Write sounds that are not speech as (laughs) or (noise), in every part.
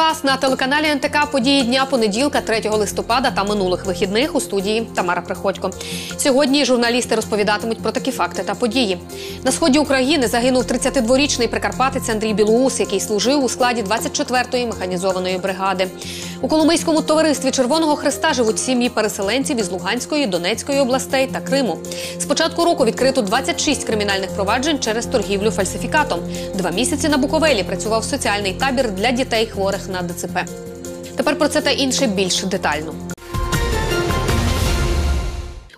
Вас на телеканалі НТК події дня понеділка, 3 листопада та минулих вихідних у студії Тамара Приходько. Сьогодні журналісти розповідатимуть про такі факти та події. На сході України загинув 32-річний прикарпатець Андрій Білоус, який служив у складі 24-ї механізованої бригади. У Коломийському товаристві Червоного Христа живуть сім'ї переселенців із Луганської, Донецької областей та Криму. З початку року відкрито 26 кримінальних проваджень через торгівлю фальсифікатом. Два місяці на Буковелі працював соціальний табір для дітей хворих на ДЦП. Тепер про це та інше більш детально.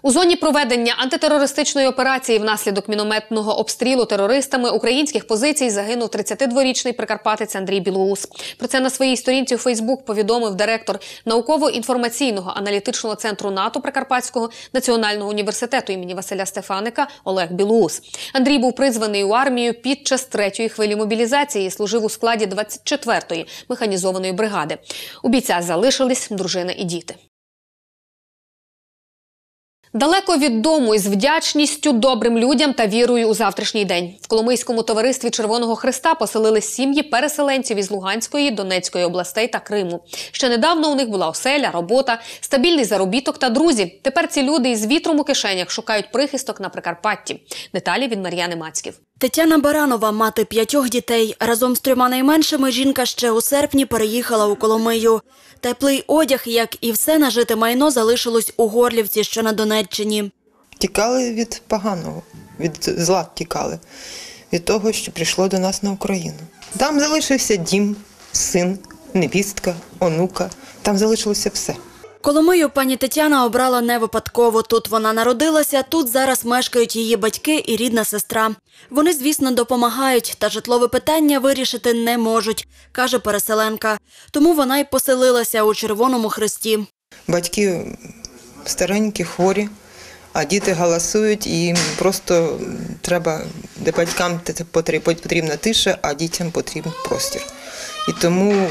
У зоні проведення антитерористичної операції внаслідок мінометного обстрілу терористами українських позицій загинув 32-річний прикарпатець Андрій Білоус. Про це на своїй сторінці у Фейсбук повідомив директор науково-інформаційного аналітичного центру НАТО Прикарпатського національного університету імені Василя Стефаника Олег Білоус. Андрій був призваний у армію під час третьої хвилі мобілізації. Служив у складі 24-ї механізованої бригади. У бійця залишились дружина і діти. Далеко від дому із вдячністю добрим людям та вірою у завтрашній день в Коломийському товаристві Червоного Христа поселили сім'ї переселенців із Луганської, Донецької областей та Криму. Ще недавно у них була оселя, робота, стабільний заробіток та друзі. Тепер ці люди із вітром у кишенях шукають прихисток на Прикарпатті. Деталі від Мар'яни Мацьків. Тетяна Баранова, мати п'ятьох дітей. Разом з трьома найменшими жінка ще у серпні переїхала у Коломию. Теплий одяг, як і все нажите майно, залишилось у Горлівці, що на Донеччині. Тікали від поганого, від зла тікали, від того, що прийшло до нас на Україну. Там залишився дім, син, невістка, онука. Там залишилося все. Коломию пані Тетяна обрала не випадково. Тут вона народилася, тут зараз мешкають її батьки і рідна сестра. Вони, звісно, допомагають, та житлове питання вирішити не можуть, каже переселенка. Тому вона й поселилася у Червоному Хресті. Батьки старенькі, хворі, а діти галасують, і просто треба, де батькам потрібна тиша, а дітям потрібен простір. І тому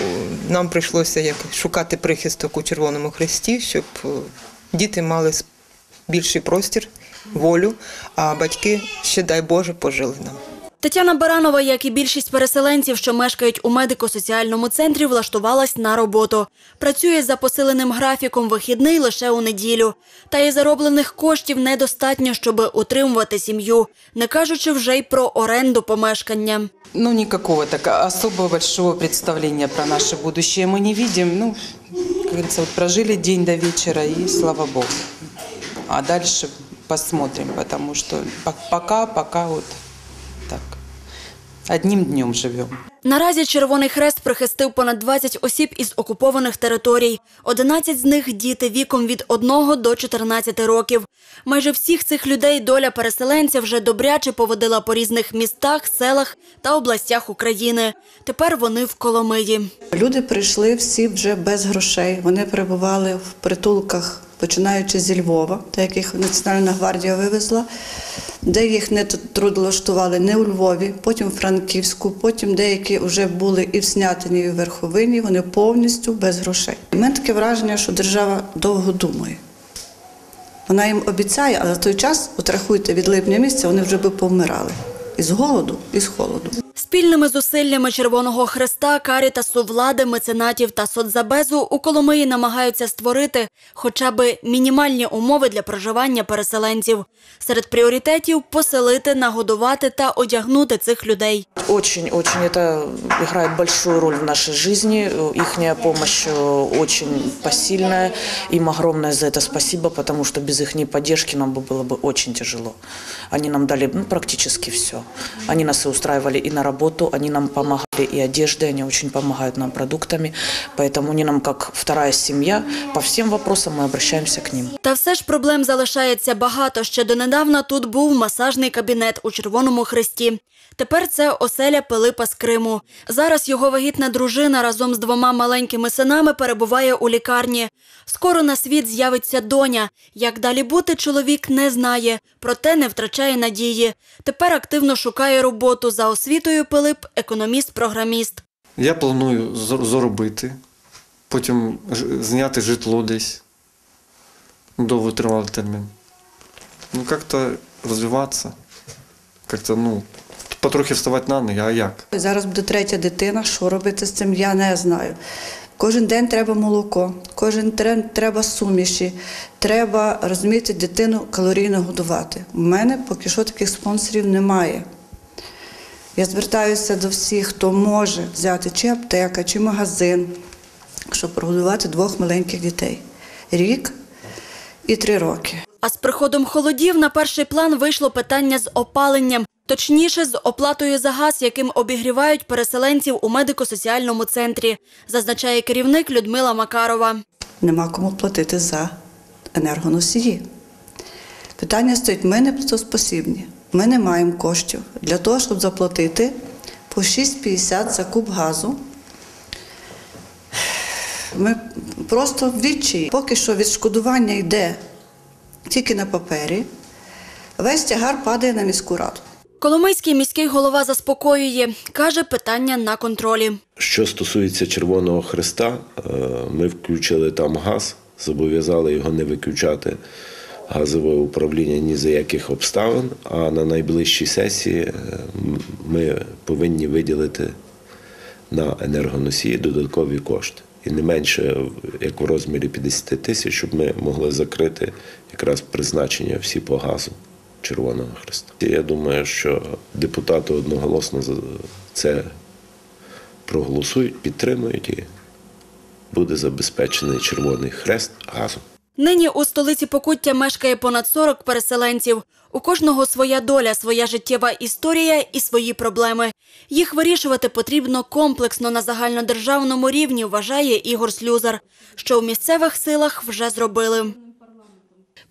нам прийшлося як шукати прихисток у Червоному Хресті, щоб е, діти мали більший простір, волю, а батьки ще дай Боже пожили нам. Тетяна Баранова, як і більшість переселенців, що мешкають у медико-соціальному центрі, влаштувалась на роботу. Працює за посиленим графіком вихідний лише у неділю. Та й зароблених коштів недостатньо, щоб утримувати сім'ю, не кажучи вже й про оренду помешкання. Ну, никакого так особо большого представления про наше будущее мы не видим. Ну, говорится, вот прожили день до вечера и слава богу. А дальше посмотрим, что по- пока, пока так. Одним днем живем. Наразі Червоний Хрест прихистив понад 20 осіб із окупованих територій. 11 з них – діти віком від 1 до 14 років. Майже всіх цих людей доля переселенця вже добряче поводила по різних містах, селах та областях України. Тепер вони в Коломиї. Люди прийшли всі вже без грошей. Вони перебували в притулках, починаючи зі Львова, та яких Національна гвардія вивезла, де їх не трудолаштували не у Львові, потім в Франківську, потім деякі вже були і в Снятині, і в Верховині. Вони повністю без грошей. У мене таке враження, що держава довго думає. Вона їм обіцяє, але за той час, от рахуйте, від липня місяця вони вже би повмирали. Із голоду, і з холоду. Спільними зусиллями Червоного Хреста, Карітасу, влади, меценатів та соцзабезу у Коломиї намагаються створити хоча б мінімальні умови для проживання переселенців. Серед пріоритетів – поселити, нагодувати та одягнути цих людей. Очень-очень это играет большую роль в нашей жизни. Их помощь э, очень посильная. Им огромное за это спасибо, потому что без их поддержки нам бы было бы очень тяжело. Они нам дали ну, практически все. Они нас и устраивали и на работу, они нам помогали и одеждой, они очень помогают нам продуктами. Поэтому они нам как вторая семья. По всем вопросам мы обращаемся к ним. Та все ж проблем залишається багато. Ще донедавна тут був масажний кабінет у Червоному Хресті. Тепер це оселя Пилипа з Криму. Зараз його вагітна дружина разом з двома маленькими синами перебуває у лікарні. Скоро на світ з'явиться доня. Як далі бути, чоловік не знає, проте не втрачає надії. Тепер активно шукає роботу. За освітою Пилип – економіст-програміст. Я планую зар- заробити, потім зняти житло десь на довготривалий термін. Ну, як-то розвиватися, як-то, ну, потрохи вставати на ноги, а як? Зараз буде третя дитина. Що робити з цим, я не знаю. Кожен день треба молоко, кожен день треба суміші, треба розуміти дитину калорійно годувати. У мене поки що таких спонсорів немає. Я звертаюся до всіх, хто може взяти чи аптека, чи магазин, щоб прогодувати двох маленьких дітей. Рік і три роки. А з приходом холодів на перший план вийшло питання з опаленням, точніше, з оплатою за газ, яким обігрівають переселенців у медико-соціальному центрі, зазначає керівник Людмила Макарова. Нема кому платити за енергоносії. Питання стоїть, ми не платоспосібні, ми не маємо коштів для того, щоб заплатити по 6,50 за куб газу. Ми просто в відчаї. Поки що відшкодування йде тільки на папері, весь тягар падає на міську раду. Коломийський міський голова заспокоює, каже, питання на контролі. Що стосується Червоного Христа, е, ми включили там газ, зобов'язали його не виключати газове управління ні за яких обставин. А на найближчій сесії е, ми повинні виділити на енергоносії додаткові кошти. І не менше, як в розмірі 50 тисяч, щоб ми могли закрити якраз призначення всі по газу Червоного Христа. Я думаю, що депутати одноголосно за це проголосують, підтримують і буде забезпечений Червоний Хрест газом. Нині у столиці Покуття мешкає понад 40 переселенців. У кожного своя доля, своя життєва історія і свої проблеми. Їх вирішувати потрібно комплексно на загальнодержавному рівні, вважає Ігор Слюзар, що в місцевих силах вже зробили.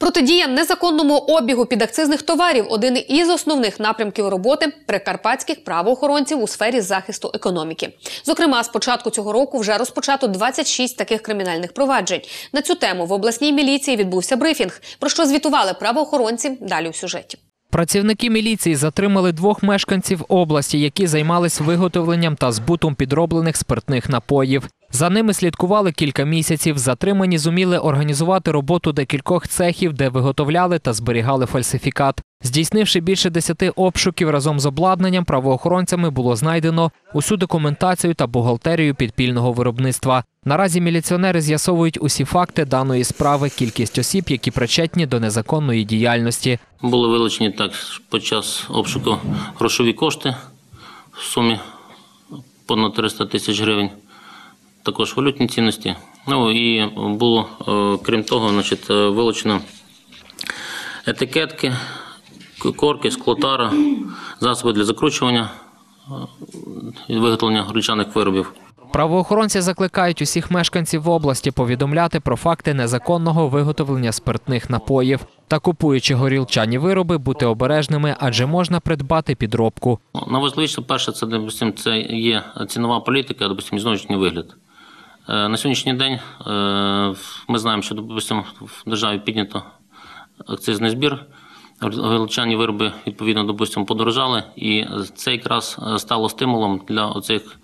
Протидія незаконному обігу підакцизних товарів один із основних напрямків роботи прикарпатських правоохоронців у сфері захисту економіки. Зокрема, з початку цього року вже розпочато 26 таких кримінальних проваджень. На цю тему в обласній міліції відбувся брифінг, про що звітували правоохоронці далі у сюжеті. Працівники міліції затримали двох мешканців області, які займались виготовленням та збутом підроблених спиртних напоїв. За ними слідкували кілька місяців. Затримані зуміли організувати роботу декількох цехів, де виготовляли та зберігали фальсифікат. Здійснивши більше десяти обшуків разом з обладнанням, правоохоронцями було знайдено усю документацію та бухгалтерію підпільного виробництва. Наразі міліціонери з'ясовують усі факти даної справи, кількість осіб, які причетні до незаконної діяльності. Були вилучені так під час обшуку грошові кошти в сумі понад 300 тисяч гривень, також валютні цінності. Ну і було, е, крім того, значить, е, вилучено етикетки, корки, склотара, засоби для закручування е, і виготовлення гречаних виробів. Правоохоронці закликають усіх мешканців області повідомляти про факти незаконного виготовлення спиртних напоїв та купуючи горілчані вироби, бути обережними, адже можна придбати підробку. Найважливіше, перше, це, допустим, це є цінова політика, допустим, зовнішній вигляд. Е, На сьогоднішній день е, ми знаємо, що допустимо в державі піднято акцизний збір. Горілчані вироби відповідно допустимо подорожали, і це якраз е, стало стимулом для оцих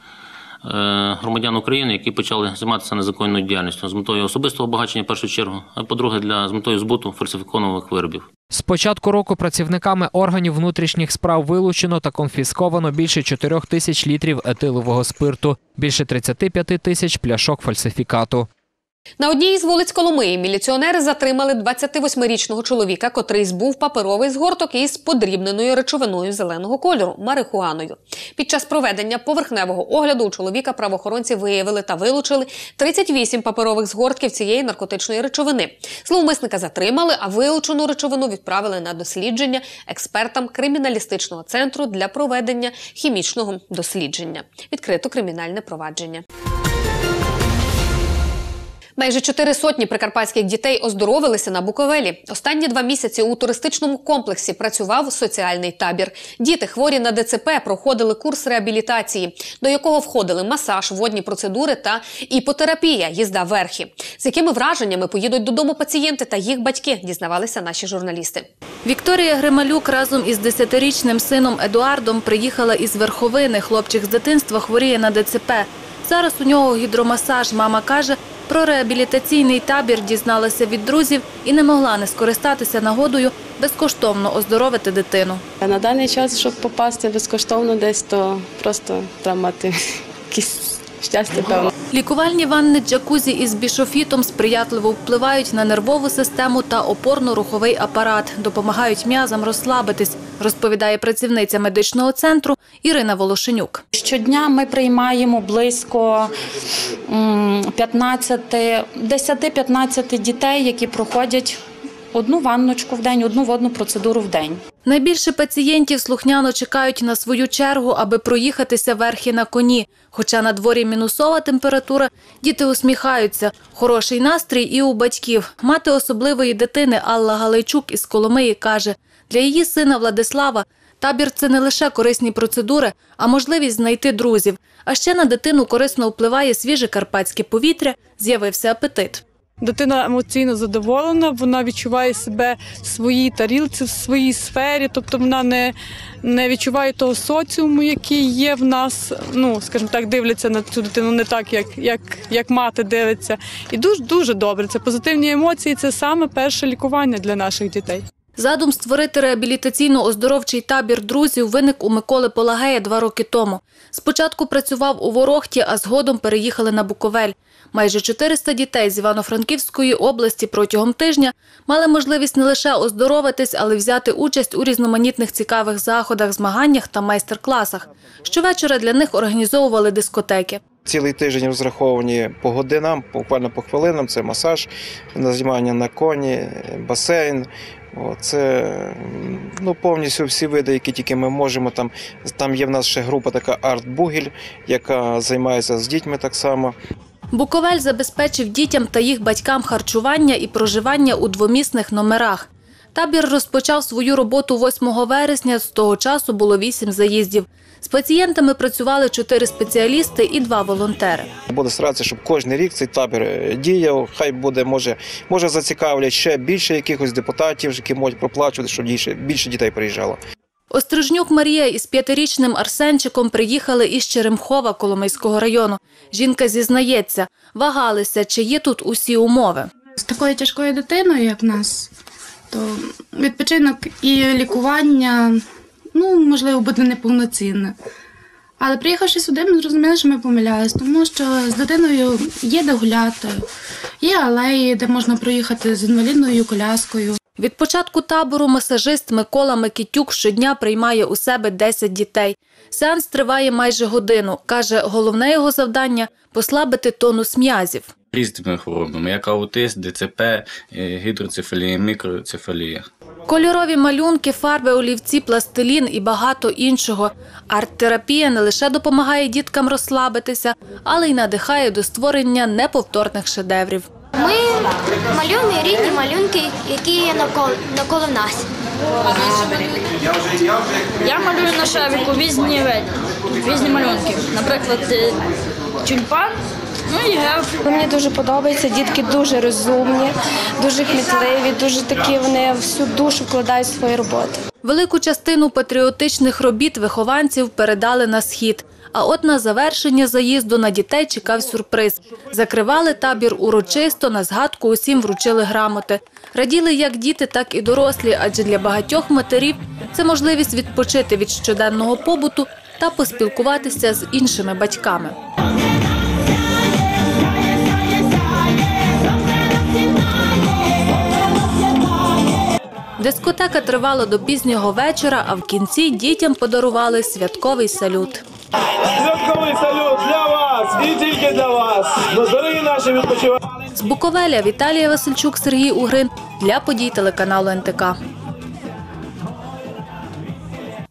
громадян України, які почали займатися незаконною діяльністю з метою особистого багачення в першу чергу, а по-друге, для з метою збуту фальсифікованих виробів. З початку року працівниками органів внутрішніх справ вилучено та конфісковано більше 4 тисяч літрів етилового спирту, більше 35 тисяч пляшок фальсифікату. На одній із вулиць Коломиї міліціонери затримали 28-річного чоловіка, котрий збув паперовий згорток із подрібненою речовиною зеленого кольору марихуаною. Під час проведення поверхневого огляду у чоловіка правоохоронці виявили та вилучили 38 паперових згортків цієї наркотичної речовини. Зловмисника затримали, а вилучену речовину відправили на дослідження експертам криміналістичного центру для проведення хімічного дослідження. Відкрито кримінальне провадження. Майже чотири сотні прикарпатських дітей оздоровилися на Буковелі. Останні два місяці у туристичному комплексі працював соціальний табір. Діти, хворі на ДЦП, проходили курс реабілітації, до якого входили масаж, водні процедури та іпотерапія, їзда верхи. З якими враженнями поїдуть додому пацієнти та їх батьки, дізнавалися наші журналісти. Вікторія Грималюк разом із 10-річним сином Едуардом приїхала із Верховини. Хлопчик з дитинства хворіє на ДЦП. Зараз у нього гідромасаж. Мама каже, про реабілітаційний табір дізналася від друзів і не могла не скористатися нагодою безкоштовно оздоровити дитину. На даний час, щоб попасти безкоштовно десь, то просто треба мати (laughs) щастя, певно. Лікувальні ванни джакузі із бішофітом сприятливо впливають на нервову систему та опорно-руховий апарат, допомагають м'язам розслабитись, розповідає працівниця медичного центру Ірина Волошенюк. Щодня ми приймаємо близько 15, 10-15 дітей, які проходять одну ванночку в день, одну водну процедуру в день. Найбільше пацієнтів слухняно чекають на свою чергу, аби проїхатися верхи на коні. Хоча на дворі мінусова температура, діти усміхаються. Хороший настрій і у батьків. Мати особливої дитини Алла Галайчук із Коломиї каже, для її сина Владислава табір це не лише корисні процедури, а можливість знайти друзів. А ще на дитину корисно впливає свіже карпатське повітря, з'явився апетит. Дитина емоційно задоволена, вона відчуває себе в своїй тарілці, в своїй сфері, тобто вона не, не відчуває того соціуму, який є в нас. Ну, скажімо так, дивляться на цю дитину не так, як, як, як мати дивиться. І дуже дуже добре. Це позитивні емоції, це саме перше лікування для наших дітей. Задум створити реабілітаційно-оздоровчий табір друзів виник у Миколи Полагея два роки тому. Спочатку працював у Ворохті, а згодом переїхали на Буковель. Майже 400 дітей з Івано-Франківської області протягом тижня мали можливість не лише оздоровитись, але взяти участь у різноманітних цікавих заходах, змаганнях та майстер-класах. Щовечора для них організовували дискотеки. Цілий тиждень розраховані по годинам, буквально по хвилинам. Це масаж, знімання на коні, басейн. Це ну, повністю всі види, які тільки ми можемо. Там, там є в нас ще група така арт-бугель, яка займається з дітьми так само. Буковель забезпечив дітям та їх батькам харчування і проживання у двомісних номерах. Табір розпочав свою роботу 8 вересня, з того часу було 8 заїздів. З пацієнтами працювали 4 спеціалісти і 2 волонтери. Буде старатися, щоб кожен рік цей табір е, діяв. Хай буде, може, може зацікавлять ще більше якихось депутатів, які можуть проплачувати, щоб більше, більше дітей приїжджало. Острижнюк Марія із п'ятирічним Арсенчиком приїхали із Черемхова Коломийського району. Жінка зізнається, вагалися, чи є тут усі умови. З такою тяжкою дитиною, як в нас, то відпочинок і лікування, ну, можливо, буде неповноцінне. Але приїхавши сюди, ми зрозуміли, що ми помилялись, тому що з дитиною є де гуляти, є алеї, де можна проїхати з інвалідною коляскою. Від початку табору масажист Микола Микитюк щодня приймає у себе 10 дітей. Сеанс триває майже годину. Каже, головне його завдання – послабити тонус м'язів. Різними хворобами, як аутист, ДЦП, е, гідроцефалія, мікроцефалія. Кольорові малюнки, фарби, олівці, пластилін і багато іншого. Арт-терапія не лише допомагає діткам розслабитися, але й надихає до створення неповторних шедеврів. Ми малюємо рідні малюнки, які є навколо, навколо нас. Я малюю на шарику різні різні малюнки. Наприклад, е, тюльпан. Мені дуже подобається, дітки дуже розумні, дуже кмітливі, дуже такі вони всю душу вкладають в свої роботи. Велику частину патріотичних робіт вихованців передали на схід. А от на завершення заїзду на дітей чекав сюрприз. Закривали табір урочисто, на згадку усім вручили грамоти. Раділи як діти, так і дорослі, адже для багатьох матерів це можливість відпочити від щоденного побуту та поспілкуватися з іншими батьками. Дискотека тривала до пізнього вечора, а в кінці дітям подарували святковий салют. Святковий салют для вас і тільки для вас. Дорогі наші відпочивали. З Буковеля Віталія Васильчук, Сергій Угрин для подій телеканалу НТК.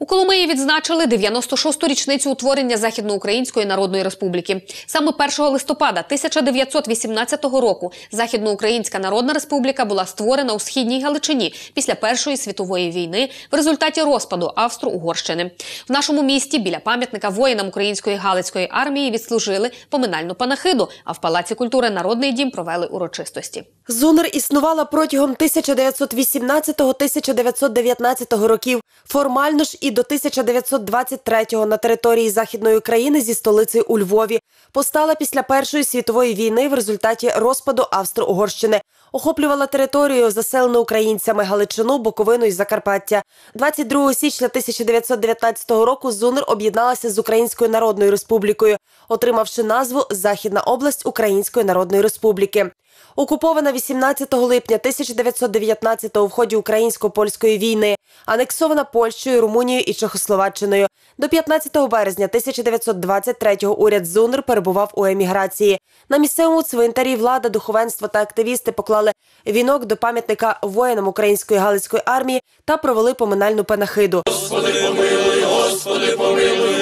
У Коломиї відзначили 96-ту річницю утворення Західноукраїнської Народної Республіки. Саме 1 листопада 1918 року Західноукраїнська Народна Республіка була створена у східній Галичині після Першої світової війни в результаті розпаду Австро-Угорщини. В нашому місті біля пам'ятника воїнам української Галицької армії відслужили поминальну панахиду. А в Палаці культури Народний дім провели урочистості. ЗУНР існувала протягом 1918-1919 років, формально ж і до 1923 на території Західної України зі столицею у Львові. Постала після Першої світової війни в результаті розпаду Австро-Угорщини. Охоплювала територію, заселену українцями Галичину, Буковину і Закарпаття. 22 січня 1919 року ЗУНР об'єдналася з Українською Народною Республікою, отримавши назву Західна область Української Народної Республіки. Окупована 18 липня 1919-го в ході українсько-польської війни, анексована Польщею, Румунією і Чехословаччиною. До 15 березня 1923-го уряд ЗУНР перебував у еміграції. На місцевому цвинтарі влада, духовенство та активісти поклали вінок до пам'ятника воїнам української галицької армії та провели поминальну панахиду. Господи помилуй, Господи помилуй,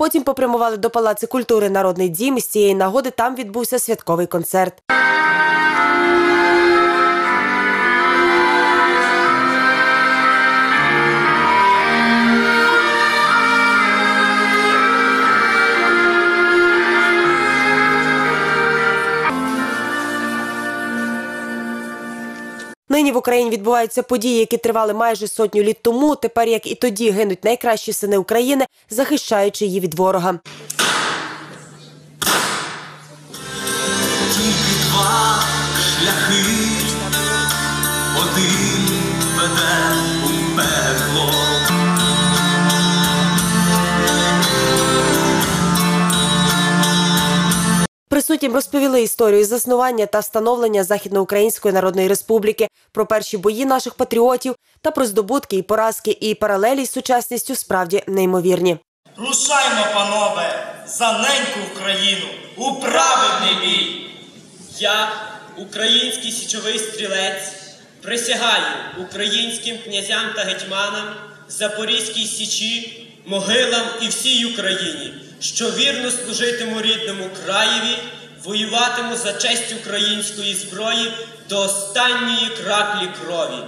Потім попрямували до Палаци культури Народний дім. З цієї нагоди там відбувся святковий концерт. Нині в Україні відбуваються події, які тривали майже сотню літ тому. Тепер, як і тоді, гинуть найкращі сини України, захищаючи її від ворога. Тільки два шляхи, один веде Присутнім розповіли історію заснування та становлення Західноукраїнської Народної Республіки, про перші бої наших патріотів та про здобутки і поразки, і паралелі з сучасністю справді неймовірні. Рушаймо, панове, за неньку Україну у праведний бій. Я, український січовий стрілець, присягаю українським князям та гетьманам, Запорізькій січі, могилам і всій Україні, що вірно служитиму рідному краєві, воюватиму за честь української зброї до останньої краплі крові.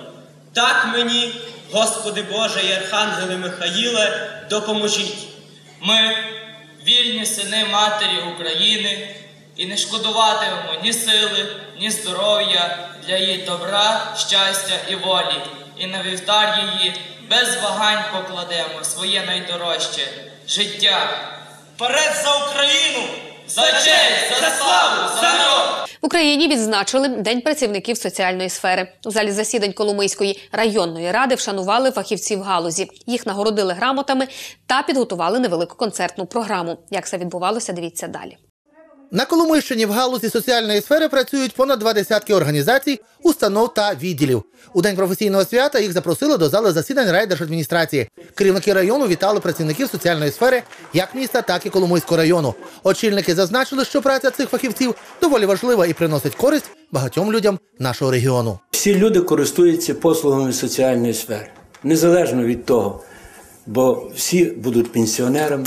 Так мені, Господи Боже і Архангеле Михаїле, допоможіть. Ми, вільні сини Матері України, і не шкодуватимемо ні сили, ні здоров'я для її добра, щастя і волі, і на вівтар її без вагань покладемо своє найдорожче життя. Вперед за Україну! За честь, за славу, за народ! В Україні відзначили День працівників соціальної сфери. У залі засідань Коломийської районної ради вшанували фахівців галузі. Їх нагородили грамотами та підготували невелику концертну програму. Як це відбувалося, дивіться далі. На Коломийщині в галузі соціальної сфери працюють понад два десятки організацій, установ та відділів. У день професійного свята їх запросили до зали засідань райдержадміністрації. Керівники району вітали працівників соціальної сфери як міста, так і Коломийського району. Очільники зазначили, що праця цих фахівців доволі важлива і приносить користь багатьом людям нашого регіону. Всі люди користуються послугами соціальної сфери, незалежно від того, бо всі будуть пенсіонерами,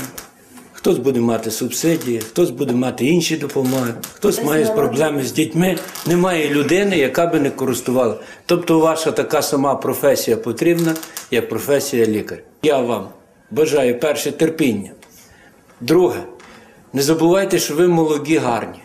хтось буде мати субсидії, хтось буде мати інші допомоги, хтось має проблеми з дітьми. Немає людини, яка би не користувала. Тобто, ваша така сама професія потрібна, як професія лікаря. Я вам бажаю перше терпіння. Друге, не забувайте, що ви молоді, гарні.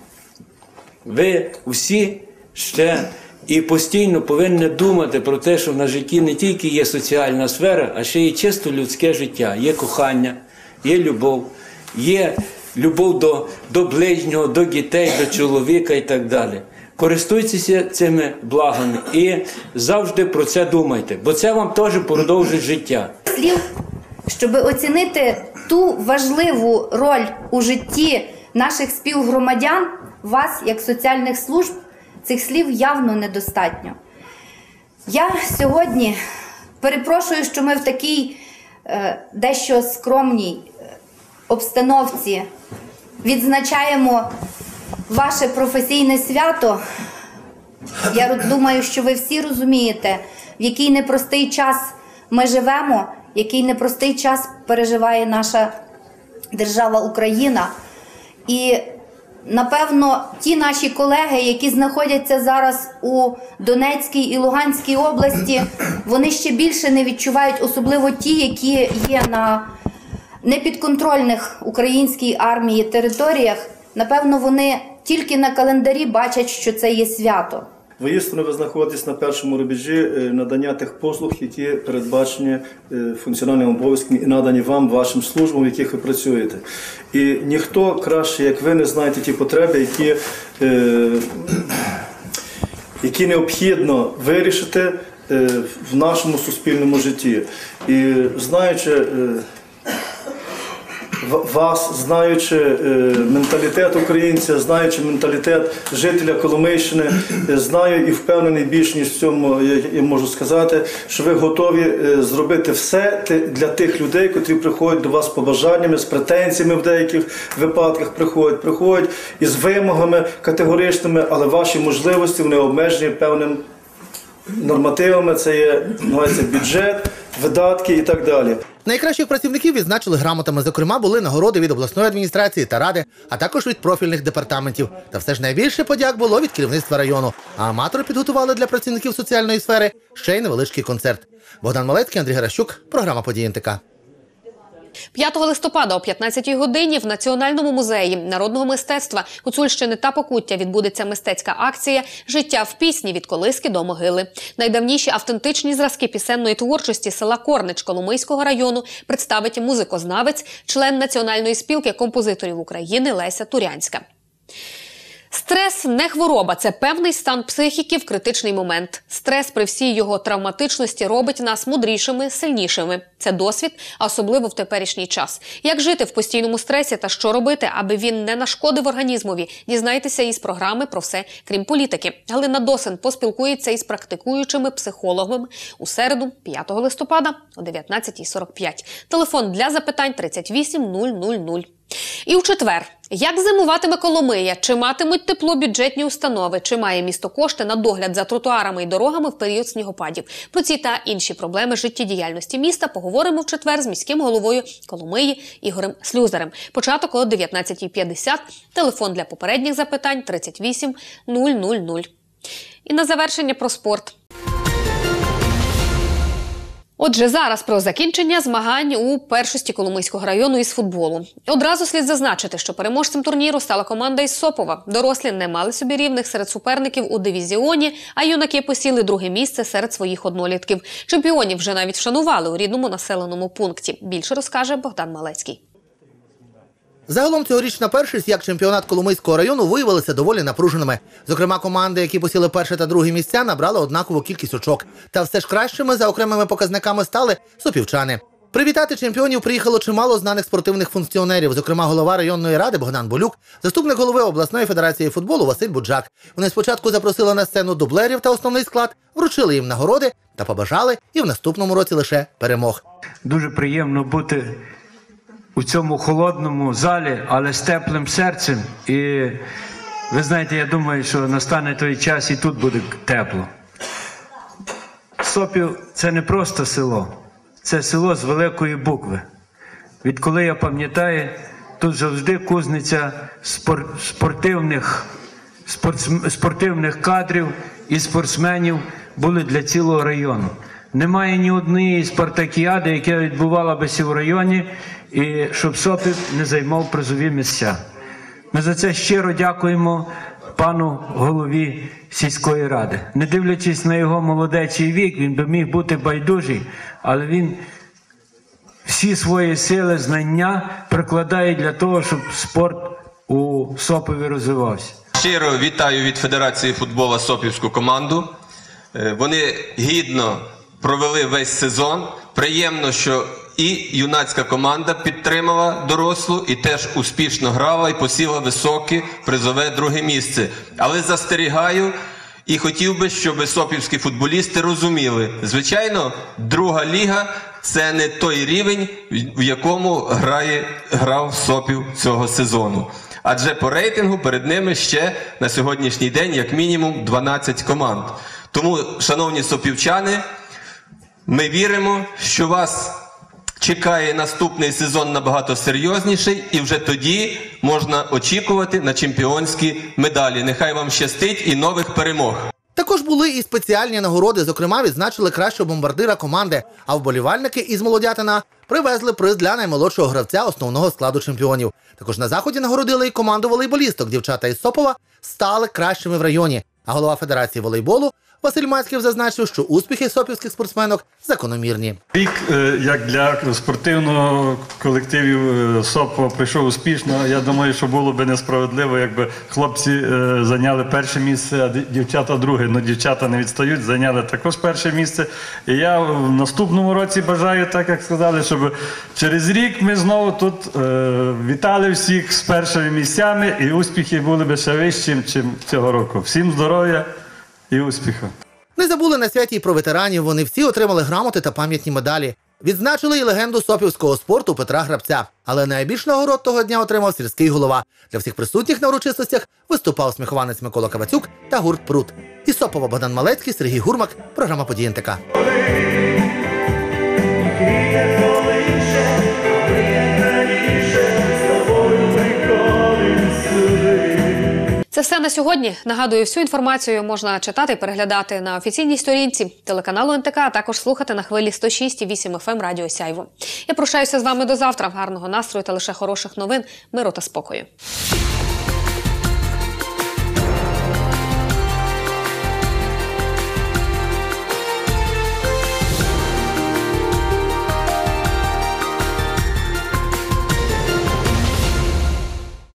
Ви всі ще і постійно повинні думати про те, що на житті не тільки є соціальна сфера, а ще є чисто людське життя. Є кохання, є любов, є любов до, до ближнього, до дітей, до чоловіка і так далі. Користуйтеся цими благами і завжди про це думайте, бо це вам теж продовжить життя. слів, щоб оцінити ту важливу роль у житті наших співгромадян, вас, як соціальних служб, цих слів явно недостатньо. Я сьогодні перепрошую, що ми в такій е, дещо скромній обстановці відзначаємо ваше професійне свято. Я думаю, що ви всі розумієте, в який непростий час ми живемо, який непростий час переживає наша держава Україна. І Напевно, ті наші колеги, які знаходяться зараз у Донецькій і Луганській області, вони ще більше не відчувають, особливо ті, які є на непідконтрольних українській армії територіях. Напевно, вони тільки на календарі бачать, що це є свято. Воістину ви знаходитесь на першому рубежі е, надання тих послуг, які передбачені е, функціональним обов'язком і надані вам, вашим службам, в яких ви працюєте. І ніхто краще, як ви, не знаєте ті потреби, які, е, які необхідно вирішити в нашому суспільному житті. І знаючи. Вас, знаючи е, менталітет українця, знаючи менталітет жителя Коломийщини, е, знаю і впевнений більш ніж в цьому, я, можу сказати, що ви готові е, зробити все для тих людей, котрі приходять до вас з побажаннями, з претензіями в деяких випадках приходять, приходять із вимогами категоричними, але ваші можливості вони обмежені певним нормативами. Це є бюджет, видатки і так далі. Найкращих працівників відзначили грамотами. Зокрема, були нагороди від обласної адміністрації та ради, а також від профільних департаментів. Та все ж найбільше подяк було від керівництва району. А аматори підготували для працівників соціальної сфери ще й невеличкий концерт. Богдан Малецький, Андрій Геращук, програма «Події НТК». 5 листопада о 15-й годині в Національному музеї народного мистецтва Гуцульщини та Покуття відбудеться мистецька акція Життя в пісні від колиски до могили. Найдавніші автентичні зразки пісенної творчості села Корнич Коломийського району представить музикознавець, член Національної спілки композиторів України Леся Турянська. Стрес не хвороба, це певний стан психіки в критичний момент. Стрес при всій його травматичності робить нас мудрішими, сильнішими. Це досвід, особливо в теперішній час. Як жити в постійному стресі та що робити, аби він не нашкодив організмові? Дізнайтеся із програми про все, крім політики. Галина Досин поспілкується із практикуючими психологами у середу, 5 листопада о 19.45. Телефон для запитань 38 000. І у четвер, як зимуватиме Коломия, чи матимуть тепло бюджетні установи, чи має місто кошти на догляд за тротуарами і дорогами в період снігопадів? Про ці та інші проблеми життєдіяльності міста поговоримо в четвер з міським головою Коломиї Ігорем Слюзарем. Початок о 19.50. Телефон для попередніх запитань 38 000. І на завершення про спорт. Отже, зараз про закінчення змагань у першості Коломийського району із футболу. Одразу слід зазначити, що переможцем турніру стала команда із Сопова. Дорослі не мали собі рівних серед суперників у дивізіоні, а юнаки посіли друге місце серед своїх однолітків. Чемпіонів вже навіть вшанували у рідному населеному пункті. Більше розкаже Богдан Малецький. Загалом цьогорічна першість, як чемпіонат Коломийського району, виявилися доволі напруженими. Зокрема, команди, які посіли перше та друге місця, набрали однакову кількість очок. Та все ж кращими за окремими показниками стали сопівчани. Привітати чемпіонів приїхало чимало знаних спортивних функціонерів, зокрема голова районної ради Богдан Болюк, заступник голови обласної федерації футболу Василь Буджак. Вони спочатку запросили на сцену дублерів та основний склад, вручили їм нагороди та побажали і в наступному році лише перемог. Дуже приємно бути у цьому холодному залі, але з теплим серцем. І ви знаєте, я думаю, що настане той час і тут буде тепло. Сопів це не просто село, це село з великої букви. Відколи я пам'ятаю, тут завжди кузниця спор- спортивних, спортивних кадрів і спортсменів були для цілого району. Немає ні однієї спартакіади, яка відбувала відбувалася в районі, і щоб Сопів не займав призові місця. Ми за це щиро дякуємо пану голові сільської ради. Не дивлячись на його молодечий вік, він би міг бути байдужий, але він всі свої сили, знання прикладає для того, щоб спорт у Сопові розвивався. Щиро вітаю від Федерації футболу Сопівську команду. Е, Вони гідно провели весь сезон. Приємно, що і юнацька команда підтримала дорослу і теж успішно грала і посіла високе призове друге місце. Але застерігаю і хотів би, щоб сопівські футболісти розуміли, звичайно, друга ліга це не той рівень, в якому грає грав Сопів цього сезону. Адже по рейтингу перед ними ще на сьогоднішній день як мінімум 12 команд. Тому, шановні сопівчани, ми віримо, що вас чекає наступний сезон набагато серйозніший, і вже тоді можна очікувати на чемпіонські медалі. Нехай вам щастить і нових перемог. Також були і спеціальні нагороди. Зокрема, відзначили кращого бомбардира команди. А вболівальники із Молодятина привезли приз для наймолодшого гравця основного складу чемпіонів. Також на заході нагородили і команду волейболісток. Дівчата із Сопова стали кращими в районі. А голова Федерації волейболу Василь Мацьків зазначив, що успіхи сопівських спортсменок закономірні. Рік, е, як для спортивного колективів е, СОПО пройшов успішно. Я думаю, що було б несправедливо, якби хлопці е, зайняли перше місце, а дівчата друге. Ну, дівчата не відстають, зайняли також перше місце. І я в наступному році бажаю, так як сказали, щоб через рік ми знову тут вітали всіх з першими місцями, і успіхи були б ще вищі, ніж цього року. Всім здоров'я і успіху. Не забули на святі і про ветеранів. Вони всі отримали грамоти та пам'ятні медалі. Відзначили і легенду сопівського спорту Петра Грабця. Але найбільш нагород того дня отримав сільський голова. Для всіх присутніх на урочистостях виступав сміхованець Микола Кавацюк та гурт Прут. І Сопова Богдан Малецький, Сергій Гурмак, програма «Події НТК». Це все на сьогодні. Нагадую, всю інформацію можна читати і переглядати на офіційній сторінці телеканалу НТК, а також слухати на хвилі 106,8 FM Радіо Сяйво. Я прощаюся з вами до завтра. Гарного настрою та лише хороших новин, миру та спокою.